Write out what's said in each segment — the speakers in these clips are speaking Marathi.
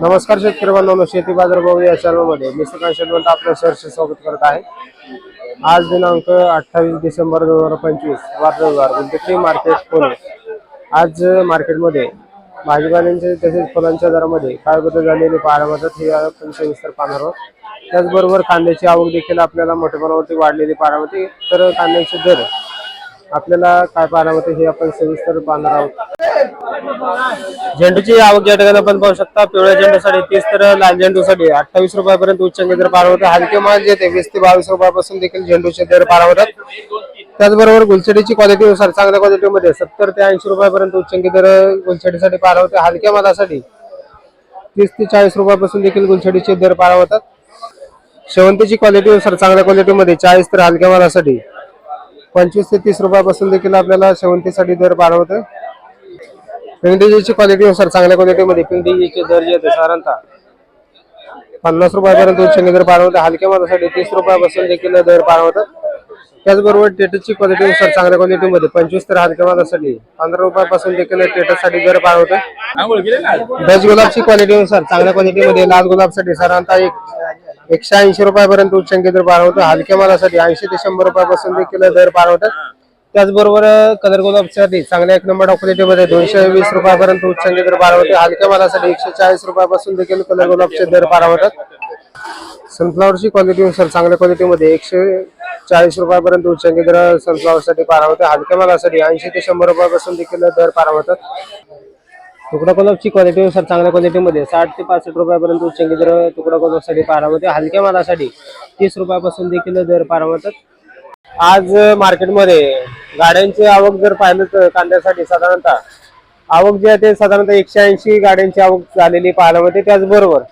नमस्कार शेतकरी बांधवांनो शेती बाजार भाऊ या चॅनलमध्ये. मी सुकांत शेटवंत आपलं सहर्ष स्वागत करत आहे. आज दिनांक अठ्ठावीस डिसेंबर दोन हजार पंचवीस वार रविवार गुंतवणुकी मार्केट पुणे. आज मार्केटमध्ये भाजीपाल्यांचे तसेच फुलांच्या दरामध्ये काय बदल झालेले पाहायला मिळतात. हे आपण सविस्तर पाहणार आहोत. त्याचबरोबर कांद्याची आवक देखील आपल्याला मोठ्या प्रमाणावरती वाढलेली पाहायला मिळते. तर कांद्याचे दर आपल्याला काय पाहायला होते हे आपण सविस्तर पाहणार आहोत. झेंडूची आवक या ठिकाणी आपण पाहू शकता. पिवळ्या झेंडूसाठी तीस तर लाल झेंडूसाठी अठ्ठावीस रुपयापर्यंत उच्चांकी दर पार होते हलके माल जे ते वीस ते बावीस रुपयापासून देखील झेंडूचे दर पार होतात त्याचबरोबर गुलछडीची क्वालिटीनुसार चांगल्या क्वालिटीमध्ये सत्तर ते ऐंशी रुपयापर्यंत उच्चांकी दर गुलछडीसाठी पार होते हलक्या मालासाठी तीस ते चाळीस रुपयापासून देखील गुलछडीचे दर पार होतात शेवंतीची क्वालिटीनुसार चांगल्या क्वालिटीमध्ये चाळीस तर हलक्या मालासाठी पंचवीस ते तीस रुपयापासून देखील आपल्याला शेवंतीसाठी दर पार होतं पिंडीची क्वालिटीनुसार चांगल्या क्वालिटीमध्ये पिंडीचे दर जे आहेत साधारणतः पन्नास रुपयापर्यंत उच्चांकी दर पार होते हलक्या मालासाठी तीस रुपयापासून देखील दर पार होतात त्याचबरोबर टेटसची क्वालिटीनुसार चांगल्या क्वालिटीमध्ये पंचवीस तर हलक्या मालासाठी. पंधरा रुपयापासून देखील टेटससाठी दर पार होतं दस गुलाबची क्वालिटीनुसार चांगल्या क्वालिटीमध्ये लाल गुलाबसाठी साधारणतः एक एकशे ऐंशी रुपयापर्यंत उच्चांकी दर पार होतं. हलक्या मालासाठी ऐंशी ते शंभर रुपयापासून देखील दर पार होतात. त्याचबरोबर कलर गुलाबसाठी चांगल्या एक नंबर क्वालिटीमध्ये दोनशे वीस रुपयापर्यंत उच्चांकी दर पार होते. हलक्या मालासाठी एकशे चाळीस रुपयापासून देखील कलर गुलाबचे दर पार होतात. सनफ्लॉवरची क्वालिटीनुसार चांगल्या क्वालिटीमध्ये एकशे चाळीस रुपयापर्यंत उच्चांकी दर सनफ्लॉवरसाठी पार होते. हलक्या मालासाठी ऐंशी ते शंभर रुपयापासून देखील दर पार होतात. तुकडा कोलपची क्वालिटीनुसार चांगल्या क्वालिटीमध्ये साठ ते पासष्ट रुपयापर्यंत चंगी दर तुकडा कोलपसाठी पारामध्ये होते हलक्या मालासाठी तीस रुपयापासून देखील दर पारा होतात आज मार्केटमध्ये गाड्यांची आवक जर पाहिलं तर कांद्यासाठी साधारणतः आवक जी आहे ते साधारणतः एकशे ऐंशी गाड्यांची आवक झालेली पाहायला मिळते. त्याचबरोबर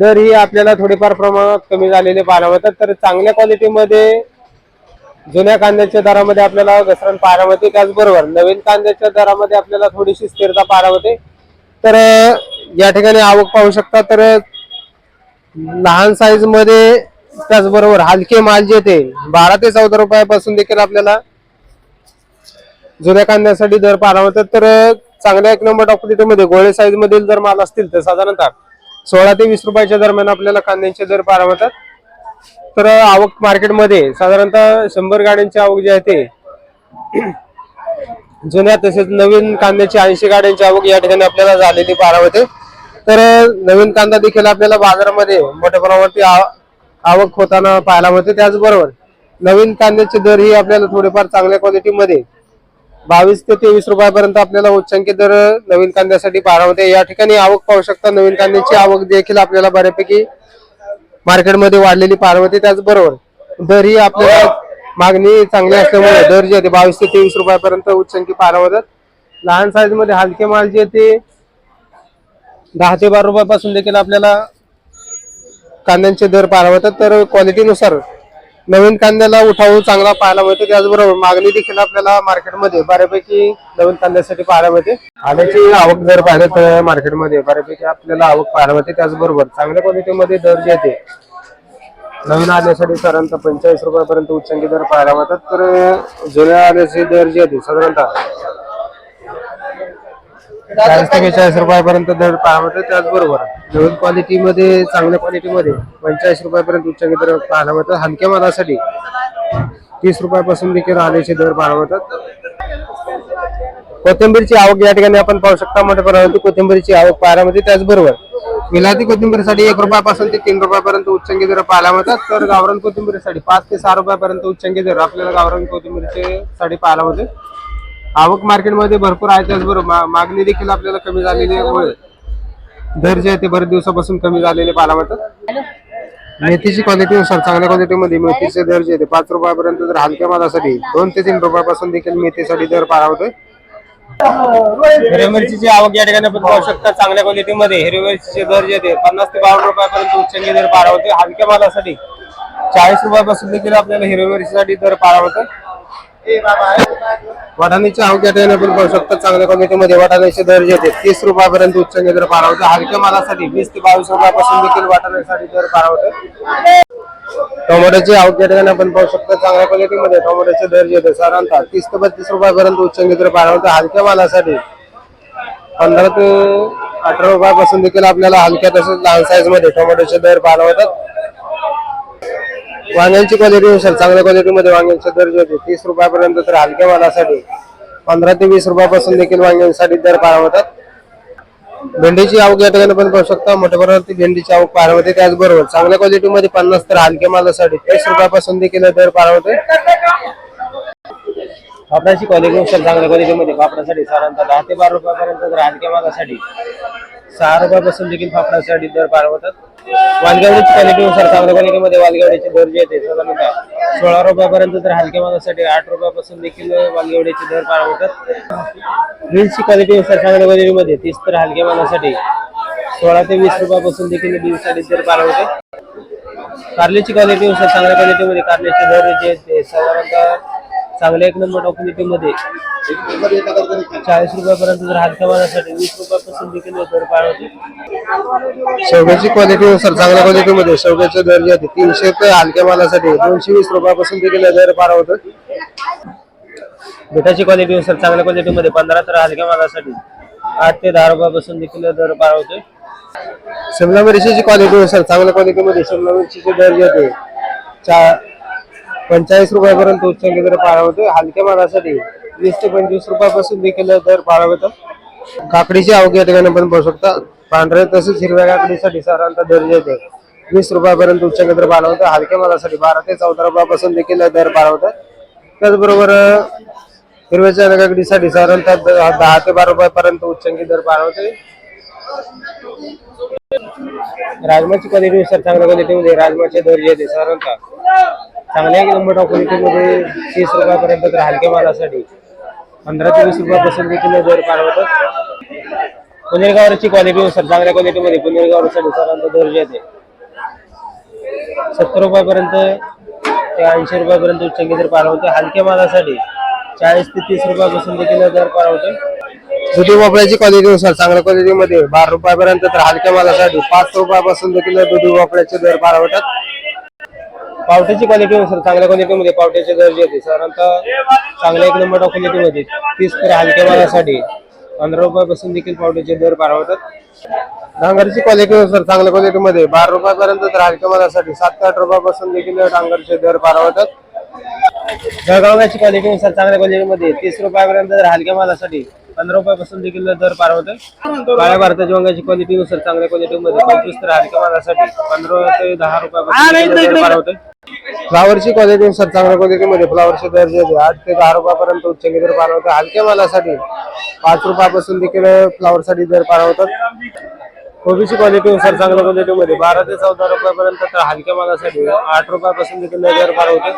दर ही आपल्याला थोडेफार प्रमाणात कमी झालेले पाहायला मिळतात. तर चांगल्या क्वालिटीमध्ये जुन्या कांद्याच्या दरामध्ये आपल्याला घसरण पाहायला मिळते. त्याचबरोबर नवीन कांद्याच्या दरामध्ये आपल्याला थोडीशी स्थिरता पाहायला मिळते. तर या ठिकाणी आवक पाहू शकता तर लहान साईजमध्ये त्याचबरोबर हलके माल जे ते बारा ते चौदा रुपयापासून देखील आपल्याला जुन्या कांद्यासाठी दर पाहायला मिळतात. तर चांगल्या एक नंबरमध्ये गोळे साईज मधील जर माल असतील तर साधारणतः सोळा ते वीस रुपयाच्या दरम्यान आपल्याला कांद्यांचे दर पाहायला मिळतात. तर आवक मार्केटमध्ये साधारणतः शंभर गाड्यांची आवक जी आहे ते जुन्या तसेच नवीन कांद्याची ऐंशी गाड्यांची आवक या ठिकाणी आपल्याला झालेली पाहायला मिळते. तर नवीन कांदा देखील आपल्याला बाजारामध्ये मोठ्या प्रमाणावरती आव- आवक होताना पाहायला मिळते. त्याचबरोबर नवीन कांद्याचे दर ही आपल्याला थोडेफार चांगल्या क्वालिटीमध्ये बावीस ते तेवीस रुपयापर्यंत आपल्याला उच्चांकी दर नवीन कांद्यासाठी पाहायला मिळते. या ठिकाणी आवक पाहू शकता नवीन कांद्याची आवक देखील आपल्याला बऱ्यापैकी मार्केटमध्ये वाढलेली पाहायला मिळते त्याचबरोबर दर ही आपल्याला मागणी चांगली असल्यामुळे दर जे होते बावीस ते तेवीस रुपयापर्यंत उच्चांकी पाहायला होतात. लहान साईजमध्ये हलके माल जे ते दहा ते बारा रुपयापासून देखील आपल्याला कांद्यांचे दर पारावतात तर क्वालिटीनुसार नवीन कांद्याला उठाव चांगला पाहायला मिळतो. त्याचबरोबर मागणी देखील आपल्याला मार्केटमध्ये बऱ्यापैकी नवीन कांद्यासाठी पाहायला मिळते. आल्याची आवक जर पाहिलं तर मार्केटमध्ये बऱ्यापैकी आपल्याला आवक पाहायला मिळते. त्याचबरोबर चांगल्या क्वालिटीमध्ये दर जे येते नवीन आल्यासाठी साधारणतः पंचेचाळीस रुपयापर्यंत उच्चांकी दर पाहायला मिळतात. तर जुन्या आल्याचे दर जे येते साधारणतः चाळीस ते बेचाळीस रुपयापर्यंत दर मिळतात त्याचबरोबर नवीन क्वालिटीमध्ये चांगल्या क्वालिटीमध्ये पंचेचाळीस रुपयापर्यंत उच्चांकी दर पाहायला मिळतात हलक्या मालासाठी तीस रुपयापासून देखील आल्याचे दर पाहायला मिळतात कोथिंबीरची आवक या ठिकाणी आपण पाहू शकता मोठ्या प्रमाणात कोथिंबीरची आवक पाहायला मिळते त्याचबरोबर विलायती कोथिंबीरसाठी एक रुपयापासून ते तीन रुपयापर्यंत उच्चांकी दर पाहायला मिळतात तर गावरान कोथिंबीरसाठी पाच ते सहा रुपयापर्यंत उच्चांकी दर आपल्याला गावरान कोथिंबीरचे साठी पाहायला मिळते आवक मार्केटमध्ये भरपूर आहे त्याचबरोबर मागणी देखील आपल्याला कमी झालेली आहे. दर जे आहे ते बरेच दिवसापासून कमी झालेले पाहायला मिळतात मेथीची क्वालिटीनुसार चांगल्या क्वालिटीमध्ये मेथीचे दर जे ते पाच रुपयापर्यंत तर हलक्या मालासाठी दोन ते तीन रुपयापासून देखील मेथीसाठी दर पाहायला होतोय हिरव्या मिरचीची आवक या ठिकाणी आपण पाहू शकता चांगल्या क्वालिटीमध्ये हिरव्या मिरचीचे दर जे ते पन्नास ते बावन्न रुपयापर्यंत उच्चांकी दर पारा होते हलक्या मालासाठी चाळीस रुपयापासून देखील आपल्याला हिरव्या मिरचीसाठी दर पारा होतो वाटाण्याची आवक या ठिकाणी आपण पाहू शकतात चांगल्या क्वालिटीमध्ये वाटाण्याचे दर जे तीस रुपयापर्यंत उच्च दर पारा होते हलक्या मालासाठी वीस ते बावीस रुपयापासून देखील वाटाण्यासाठी दर पारा होते टोमॅटोची आवक या ठिकाणी आपण पाहू शकतो. चांगल्या क्वालिटीमध्ये टोमॅटोचे दर जे आहेत साधारणतः तीस ते बत्तीस रुपयापर्यंत उच्च दर पाहायला होते हलक्या मालासाठी पंधरा ते अठरा रुपयापासून देखील आपल्याला हलक्या तसेच लहान साईजमध्ये टोमॅटोचे दर पाहायला होतात वांग्यांची क्वालिटीनुसार चांगल्या क्वालिटीमध्ये वांग्यांचे दर होते तीस रुपयापर्यंत तर हलक्या मालासाठी पंधरा ते वीस रुपयापासून देखील वांग्यांसाठी दर पार होतात भेंडीची आवक या ठिकाणी पण पाहू शकता. मोठ्या प्रमाणात भेंडीची आवक पार होते त्याचबरोबर चांगल्या क्वालिटीमध्ये पन्नास तर हलक्या मालासाठी तीस रुपयापासून देखील दर पार होते पापडाची क्वालिटीनुसार चांगल्या क्वालिटीमध्ये पापडासाठी साधारणतः दहा ते बारा रुपयापर्यंत तर हलक्या मालासाठी सहा रुपयापासून देखील फापडासाठी दर पार होतात वालगावडीची क्वालिटीनुसार चांगल्या क्वालिटीमध्ये वालगावडीची दर जे येते साधारणतः सोळा रुपयापर्यंत तर हलक्या मालासाठी आठ रुपयापासून देखील वालगावडीचे दर पार होतात. बीन्सची क्वालिटीनुसार चांगल्या क्वालिटीमध्ये तीस तर हलक्या मालासाठी सोळा ते वीस रुपयापासून देखील बीन्ससाठी दर पार होते. कारल्याची क्वालिटीनुसार चांगल्या क्वालिटीमध्ये कारल्याचे दर जे आहेत ते साधारणतः चांगल्या एक नंबर टॉप क्वालिटीमध्ये चाळीस रुपयापर्यंत जर हलक्या मालासाठी वीस रुपयापासून देखील दर पार होते. शेवग्याची क्वालिटीनुसार चांगल्या क्वालिटीमध्ये शेवग्याचे दर जे आहेत तीनशे ते हलक्या मालासाठी दोनशे वीस रुपयापासून देखील दर पार होतो. बेटाची क्वालिटीनुसार चांगल्या क्वालिटीमध्ये पंधरा तर हलक्या मालासाठी आठ ते दहा रुपयापासून देखील दर पार होतोय शिमला मिरचीची क्वालिटीनुसार चांगल्या क्वालिटीमध्ये शिमला मिरचीचे दर जे होते. चा पंचाळीस रुपयापर्यंत उच्चांकी दर पार होते. हलक्या मालासाठी वीस ते पंचवीस रुपयापासून देखील दर पार होतं काकडीची आवक या ठिकाणी आपण पाहू शकता. पांढऱ्या तसेच हिरव्या काकडीसाठी साधारणतः दर येते वीस रुपयापर्यंत उच्चांकी दर पार हलक्या मालासाठी बारा ते चौदा रुपयापासून देखील दर पाळवतात त्याचबरोबर हिरव्या हिरव्याच्या काकडीसाठी साधारणतः दहा ते बारा रुपयापर्यंत उच्चांकी दर पार होते राजमाची क्वालिटीनुसार चांगल्या क्वालिटीमध्ये राजमाचे दर येते साधारणतः चांगल्या एक नंबर क्वालिटीमध्ये तीस रुपयापर्यंत तर हलक्या मालासाठी. पंधरा ते वीस रुपयापासून देखील दर पार होतात क्वालिटी नुसार चांगल्या क्वालिटीमध्ये पुणेरगावसाठी दुकानांचा दर जे सत्तर रुपयापर्यंत ते ऐंशी रुपयापर्यंत उच्चांकी दर पार होते हलक्या मालासाठी चाळीस ते तीस रुपयापासून देखील दर पार होते दुधी भोपळ्याची क्वालिटीनुसार चांगल्या क्वालिटीमध्ये बारा रुपयापर्यंत तर हलक्या मालासाठी पाच रुपयापासून देखील दुधी भोपळ्याचे दर पार पावट्याची क्वालिटी सर चांगल्या क्वालिटीमध्ये पावट्याचे दर जे होते. साधारणतः चांगल्या एक नंबर क्वालिटीमध्ये तीस तर हलक्या मालासाठी पंधरा रुपयापासून देखील पावट्याचे दर पार होतात डांगरची क्वालिटीनुसार चांगल्या क्वालिटीमध्ये बारा रुपयापर्यंत तर हलक्या मालासाठी सात ते आठ रुपयापासून देखील डांगरचे दर पार होतात जळगावची क्वालिटीनुसार चांगल्या क्वालिटीमध्ये तीस रुपयापर्यंत तर हलक्या मालासाठी पंधरा रुपयापासून देखील दर पार होते काळ्या भारताची वांग्याची क्वालिटीनुसार चांगल्या क्वालिटीमध्ये पंचवीस तर हलक्या मालासाठी पंधरा ते दहा रुपयापासून दर पार होते फ्लावरची क्वालिटीनुसार चांगल्या क्वालिटीमध्ये फ्लावरचे दर जे होते आठ ते दहा रुपयापर्यंत उच्चांकी दर पार होते हलक्या मालासाठी पाच रुपयापासून देखील फ्लावरसाठी दर पार होतात. कोबीची क्वालिटीनुसार चांगल्या क्वालिटीमध्ये बारा ते चौदा रुपयापर्यंत तर हलक्या मालासाठी आठ रुपयापासून देखील दर पार होते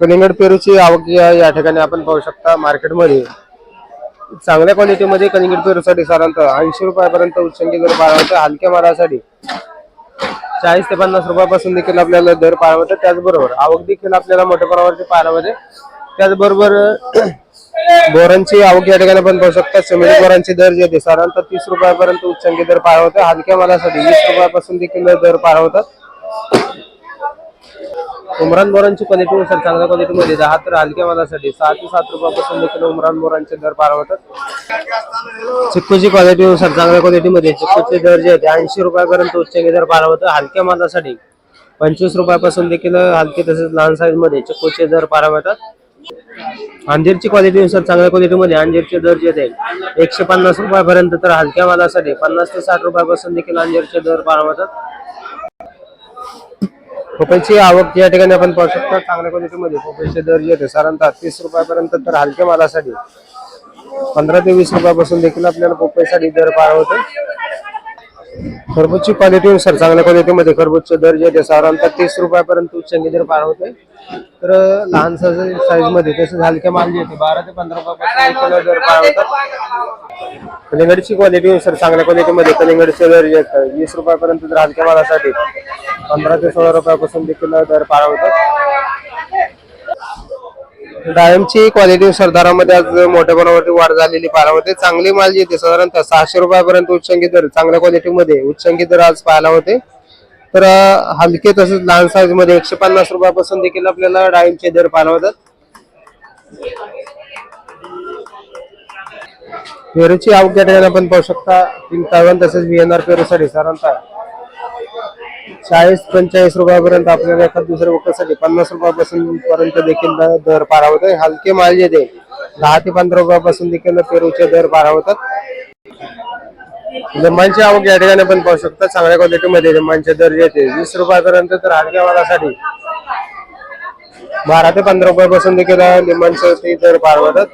कलिंगड पेरूची आवक या ठिकाणी आपण पाहू शकता. मार्केटमध्ये चांगल्या क्वालिटीमध्ये कलिंगड पेरूसाठी साधारणतः ऐंशी रुपयापर्यंत उच्चांकी दर पार होते हलक्या मारासाठी चाळीस ते पन्नास रुपयापासून देखील आपल्याला दर पाहायला त्याचबरोबर आवक देखील आपल्याला मोठ्या प्रमाणावरती पाहायला त्याचबरोबर बोरांची आवक या ठिकाणी पण पाहू शकतात सिमेंट बोरांचे दर जे होते साधारणतः तीस रुपयापर्यंत उच्चांकी दर पाहायला हलक्या मालासाठी वीस रुपयापासून देखील दर पाळवतात उमरान बोरांची क्वालिटीनुसार चांगल्या क्वालिटीमध्ये दहा तर हलक्या मालासाठी सहा ते सात रुपयापासून देखील उमरान बोरांचे दर पार होतात चिक्कूची क्वालिटीनुसार चांगल्या क्वालिटीमध्ये चिक्कूचे दर जे आहेत ऐंशी रुपयापर्यंत उच्चांकी दर पार होतं हलक्या मालासाठी पंचवीस रुपयापासून देखील हलके तसेच लहान साईजमध्ये चिक्कूचे दर पार होतात अंजीरची क्वालिटीनुसार चांगल्या क्वालिटीमध्ये अंजीरचे दर जे आहेत एकशे पन्नास रुपयापर्यंत तर हलक्या मालासाठी पन्नास ते साठ रुपयापासून देखील अंजीरचे दर पार होतात पपईची आवक या ठिकाणी आपण पाहू शकतो. चांगल्या क्वालिटीमध्ये पोपईचे दर जे साधारणतः तीस रुपयापर्यंत तर हलक्या मालासाठी पंधरा ते वीस रुपयापासून देखील आपल्याला पोपईसाठी दर पार होते. खरबूजची क्वालिटीनुसार चांगल्या क्वालिटीमध्ये खरबूजचे दर जे होते साधारणतः तीस रुपयापर्यंत उच्चंगी दर पार होते तर लहान साईजमध्ये तसेच हलक्या माल जे बारा ते पंधरा रुपयापासून दर पार होतात कलिंगडची क्वालिटीनुसार चांगल्या क्वालिटीमध्ये कलिंगडचे दर जे वीस रुपयापर्यंत तर हलक्या मालासाठी पंधरा ते सोळा रुपयापासून देखील दर पार होतात डाळिंबची क्वालिटी सरदारामध्ये आज मोठ्या प्रमाणावरती वाढ झालेली पाहायला होते चांगली माल जी साधारणतः सहाशे रुपयापर्यंत उच्चांकी दर चांगल्या क्वालिटीमध्ये उच्चांकी दर आज पाहायला होते. तर हलके तसेच लहान साईजमध्ये एकशे पन्नास रुपयापासून देखील आपल्याला डाळिंबचे दर पाहायला होतात पेरूची आवक आपण पाहू शकता. तीन तळवण तसेच व्हीएनआर पेरूसाठी साधारणतः चाळीस पंचेचाळीस रुपयापर्यंत आपल्याला एखाद दुसऱ्या वक्तासाठी पन्नास रुपयापासून पर्यंत देखील दर पार होत हलके माल जे ते दहा ते पंधरा रुपयापासून देखील पेरूचे दर पार होतात. लिंबांची आवक या ठिकाणी पण पाहू शकता. चांगल्या क्वालिटीमध्ये लिंबांचे दर येते वीस रुपयापर्यंत तर हलक्या मालासाठी बारा ते पंधरा रुपयापासून देखील लिंबांचे दर पार होतात.